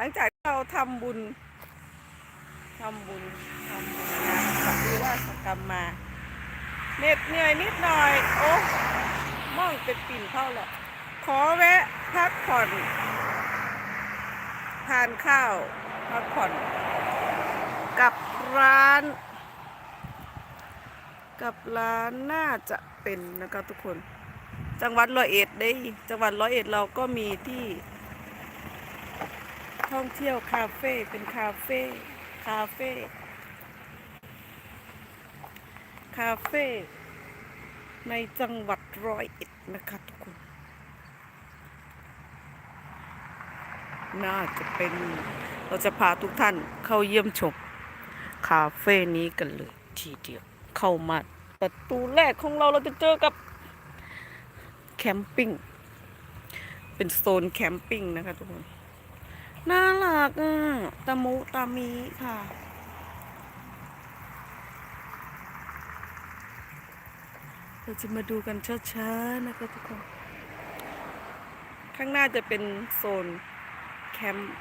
หลังจากเราทำบุญทำบุญทำบุญงานปฏิวัติกรรมมาเหน็ดเหนื่อยนิดหน่อย โอ้มองเป็นปิ่นเข้าหรอกขอแวะพักผ่อนทานข้าวพักผ่อนกับร้าน กับร้านน่าจะเป็นนะคะทุกคน จังหวัดร้อยเอ็ดได้จังหวัดร้อยเอ็ดเราก็มีที่ ท่องเที่ยวคาเฟ่เป็นคาเฟ่คาเฟ่คาเฟ่ในจังหวัดร้อยเอ็ดนะคะทุกคน น่าจะเป็นเราจะพาทุกท่านเข้าเยี่ยมชมคาเฟ่นี้กันเลยทีเดียว เข้ามาประตูแรกของเราเราจะเจอกับแคมปิ้ง เป็นโซนแคมปิ้งนะคะทุกคน น่ารักอะตะมุตามีค่ะ เราจะมาดูกันช้าๆนะคะทุกคน ข้างหน้าจะเป็นโซนแคมป์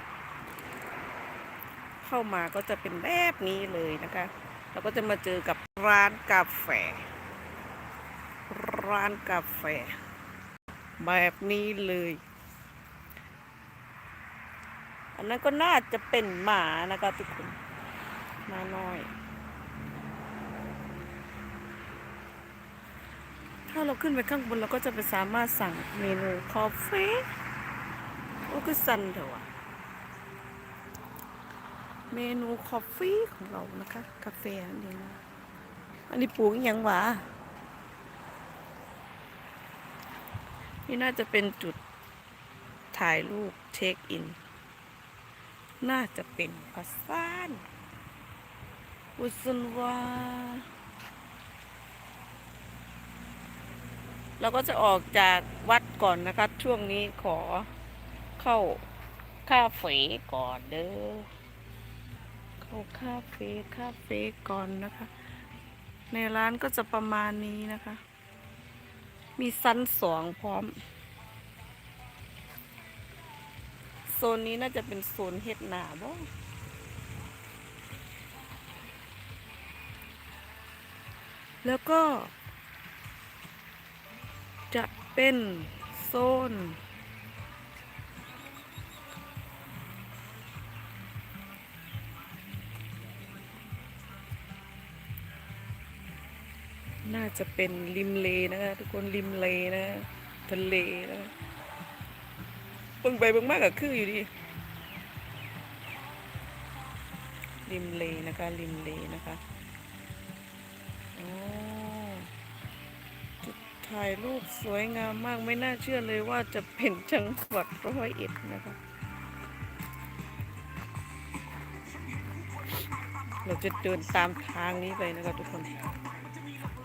เข้ามาก็จะเป็นแบบนี้เลยนะคะ เราก็จะมาเจอกับร้านกาแฟ ร้านกาแฟ แบบนี้เลย อันนั้นก็น่าจะเป็นหมานะคะทุกคนหมาน้อย ถ้าเราขึ้นไปข้างบนเราก็จะไปสามารถสั่งเมนูคอฟฟี่โอ้คือสันเถอะวะเมนูคอฟฟี่ของเรานะคะ กาแฟอันนี้นะอันนี้ปลูกยังหวะนี่น่าจะเป็นจุดถ่ายรูปเช็คอิน น่าจะเป็นพัสานอุสนวาเราก็จะออกจากวัดก่อนนะคะ ช่วงนี้ขอเข้าคาเฟ่ก่อนเด้อเข้าคาเฟ่คาเฟ่ก่อนนะคะ ในร้านก็จะประมาณนี้นะคะ มีซันสองพร้อม โซนนี้น่าจะเป็นโซนเฮ็ดนาบ่แล้วก็ จะเป็นโซน น่าจะเป็นริมเลนะคะทุกคนริมเลนะทะเลนะ บิ่งไปเบิ่งมากก็คืออยู่ดีริมเลนะคะริมเลนะคะโอ้จุดถ่ายรูปสวยงามมากไม่น่าเชื่อเลยว่าจะเป็นจังหวัดร้อยเอ็ดนะคะ เราจะเดินตามทางนี้ไปนะคะทุกคน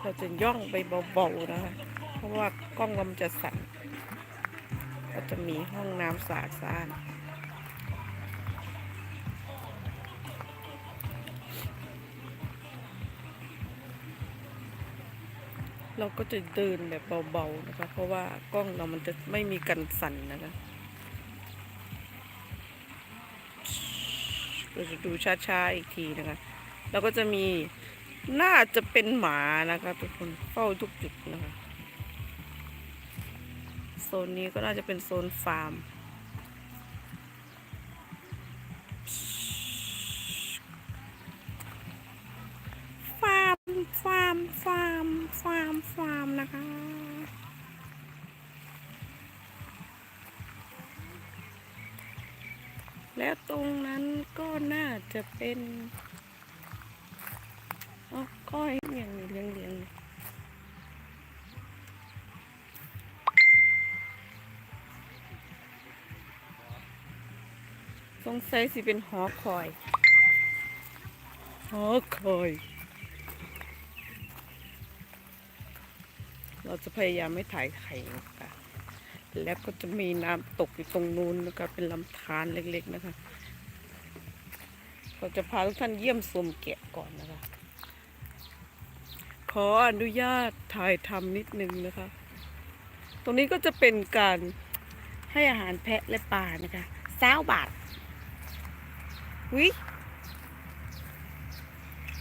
เราจะย่องไปเบาๆนะคะ เพราะว่ากล้องเรามันจะสั่น จะมีห้องน้ำสะอาดสะอาดเราก็จะเดินแบบเบาๆนะคะ เพราะว่ากล้องเรามันจะไม่มีกันสั่นนะคะเราจะดูช้าๆอีกทีนะคะ แล้วก็จะมีน่าจะเป็นหมานะคะทุกคนเฝ้าทุกจุดนะคะ ซนนี้ก็น่าจะเป็นโซนฟาร์ม ฟาร์ม ฟาร์ม ฟาร์ม ฟาร์ม ฟาร์ม นะคะ แล้วตรงนั้นก็น่าจะเป็นอ้อย สงสัยสิเป็นหอคอย หอคอย เราจะพยายามไม่ถ่ายไข่นะคะแล้วก็จะมีน้ำตกอยู่ตรงนู้นนะคะเป็นลำธารเล็กๆนะคะเราจะพาทุกท่านเยี่ยมชมแกะก่อนนะคะ ขออนุญาตถ่ายทำนิดนึงนะคะ ตรงนี้ก็จะเป็นการให้อาหารแพะและปลานะคะสาวบาท วิ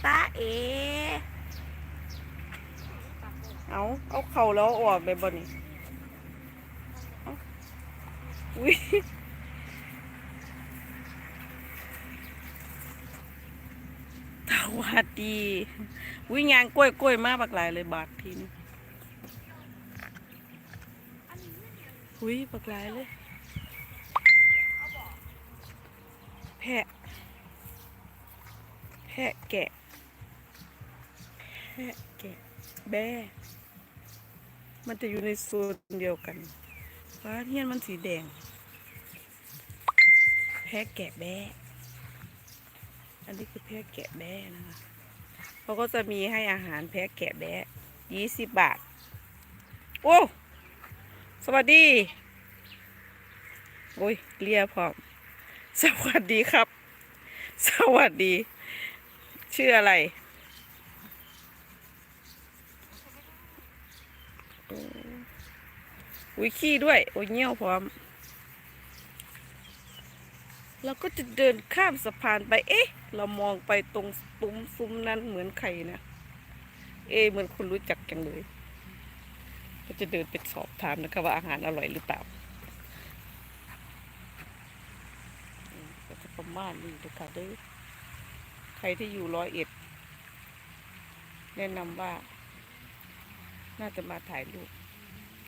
ตาเอ เอา เอาเข่าแล้วอาอกได้บ่นี่วิสวัสดี วิงานกล้วยกล้วยมากบักหลายเลยบาททีนี้วิบักหลายเลย แพะ แพะแกะ แพะแกะ แบะมันจะอยู่ในโซนเดียวกันฟ้าเทียนมันสีแดง แพะแกะแบะอันนี้คือแพะแกะแบะนะคะเขาก็จะมีให้อาหารแพะแกะแบะยี่สิบบาท โอ้ สวัสดี โอ้ยเรียพร้อม สวัสดีครับ สวัสดี ชื่ออะไร อุ้ยขี้ด้วย โอ้ยเงี้ยวพร้อม เราก็จะเดินข้ามสะพานไป เอ๊ะ เรามองไปตรงตุ้มซุ้มนั้นเหมือนใครนะ เอ๊เหมือนคนรู้จักจังเลย ก็จะเดินไปสอบถามนะครับว่าอาหารอร่อยหรือเปล่าก็จะประมาณนี้เลยค่ะเด้อ รที่อยู่ร้อยเอ็ด แนะนำว่า น่าจะมาถ่ายรูป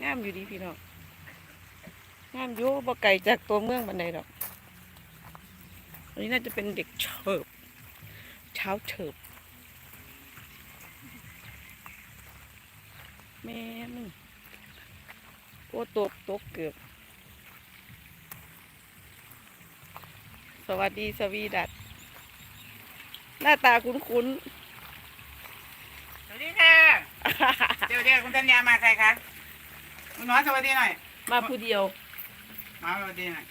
งามอยู่ดีพี่น้องงามอยู่บ่ไกลจากตัวเมืองบันไดดอกอันนี้น่าจะเป็นเด็กเฉิบเช้าเฉิบแม่มึงโอ้ตกตกเกือบ สวัสดีสวีดัต หน้าตาคุ้นสวัสดีค่ะสวัสดีค่ะคุณธัญญามาใครคะคุณหมอสวัสดีหน่อยๆมาผู้เดียวหมอสวัสดีหน่อย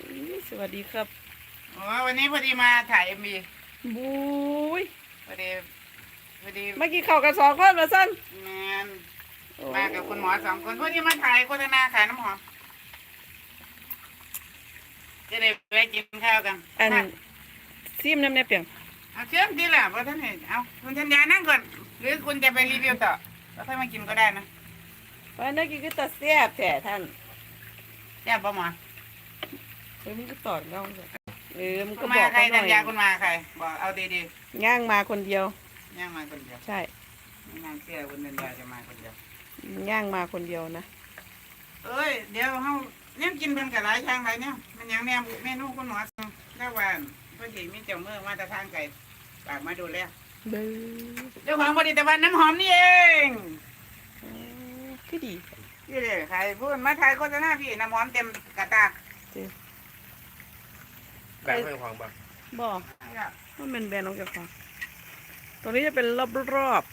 อุ๊ยสวัสดีครับโอ้วันนี้พอดีมาถ่ายเอ็มบีบุยพอดีพอดีเมื่อกี้เข้ากันสองคนมาสั้นแมนมากับคุณหมอสองคนพอดีมาถ่ายโฆษณาขายน้ำหอมจะได้ไปกินข้าวกันอัน ซิมน้ำแน่เปียงเอาเชื่อมดีแหละเพราะท่านเห็นเอาคุณธัญญานั่งก่อน หรือคุณจะไปรีวิวต่อแล้วค่อยมากินก็ได้นะวันนี้กินก็ตัดแซ่บแท้ท่านแซ่บปะหมอเอ้ยมันก็ตอดเงาเลยเออมันคุก็ณบมาอกใครเขาหน่ธัอญยญาคุณมาใครบอกเอาดีย่างมาคนเดียว ๆย่างมาคนเดียวใช่ไม่น่าเชื่อคุณธัญญาจะมาคนเดียว ย่างมาคนเดียวนะเอ้ยเดี๋ยวเฮาเนี่ยกินเพิ่นกับหลายช่างหลายเนี่ยมันหยังแนมเมนูคุณหมอสั่งแล้วว่าเพิ่นสิมีเจ้ามือมาแตรทางไก่ฝากมาดูแลเบ้อเจ้าของผลิตภัณฑ์น้ำหอมนี่เองเออคือดี นี่เลยขายพูดมาถ่ายโฆษณาพี่น้ำหอมเต็มกระตาแบ่งให้ฟังบ้างบอกว่าเป็นแบรนด์ของเจ้าของตรงนี้จะเป็นรอบๆ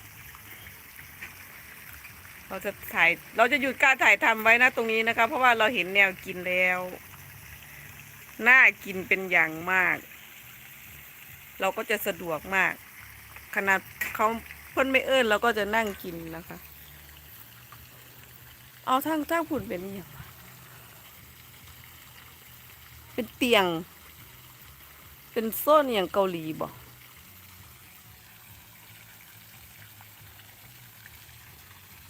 เราจะถ่าย เราจะหยุดการถ่ายทำไว้นะตรงนี้นะคะ เพราะว่าเราเห็นแนวกินแล้ว น่ากินเป็นอย่างมาก เราก็จะสะดวกมาก ขนาดเขาเพิ่นไม่เอิ้นเราก็จะนั่งกินนะคะ เอาทั้งทั้งผุ่นเป็นอหย่างวะเป็นเตียง เป็นโซนอย่างเกาหลีบ่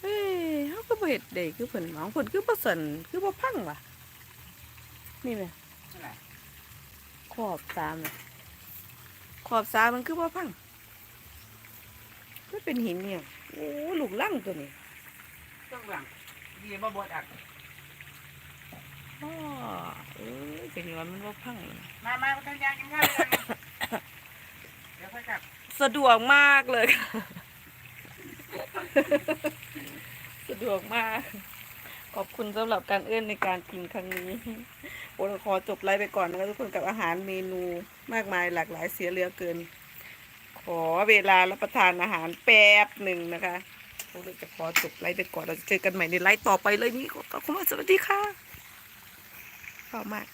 เฮ้ยเขาก็บ่เฮ็ดได้คือเพิ่นหวังเพิ่นคือบ่สั่นคือบ่พังว่ะ นี่แหละนั่นแหละขอบสามน่ะข อบสามมันคือบ่พังมันเป็นหินเนี่ยโอ้ลูกลังตัวนี้ต้องหลังดีบ่บดอักอ้อเอ้ยเป็นว่ามันบ่พังเลยมามาคุณธัญญากินข้าวกันเดี๋ยวค่อยกลับสะดวกมากเลยค่ะสะดวกมาก ขอบคุณสำหรับการเอื้อนในการกินครั้งนี้ โอขอจบไลฟ์ไปก่อนนะคะทุกคนกับอาหารเมนูมากมายหลากหลายเสียเรือเกิน ขอเวลารับประทานอาหารแป๊บหนึ่งนะคะโอ้เราจะขอจบไลฟ์ไปก่อนเราจะเจอกันใหม่ในไลฟ์ต่อไปเลยนี้ขอบคุณมากสวัสดีค่ะขอบมาก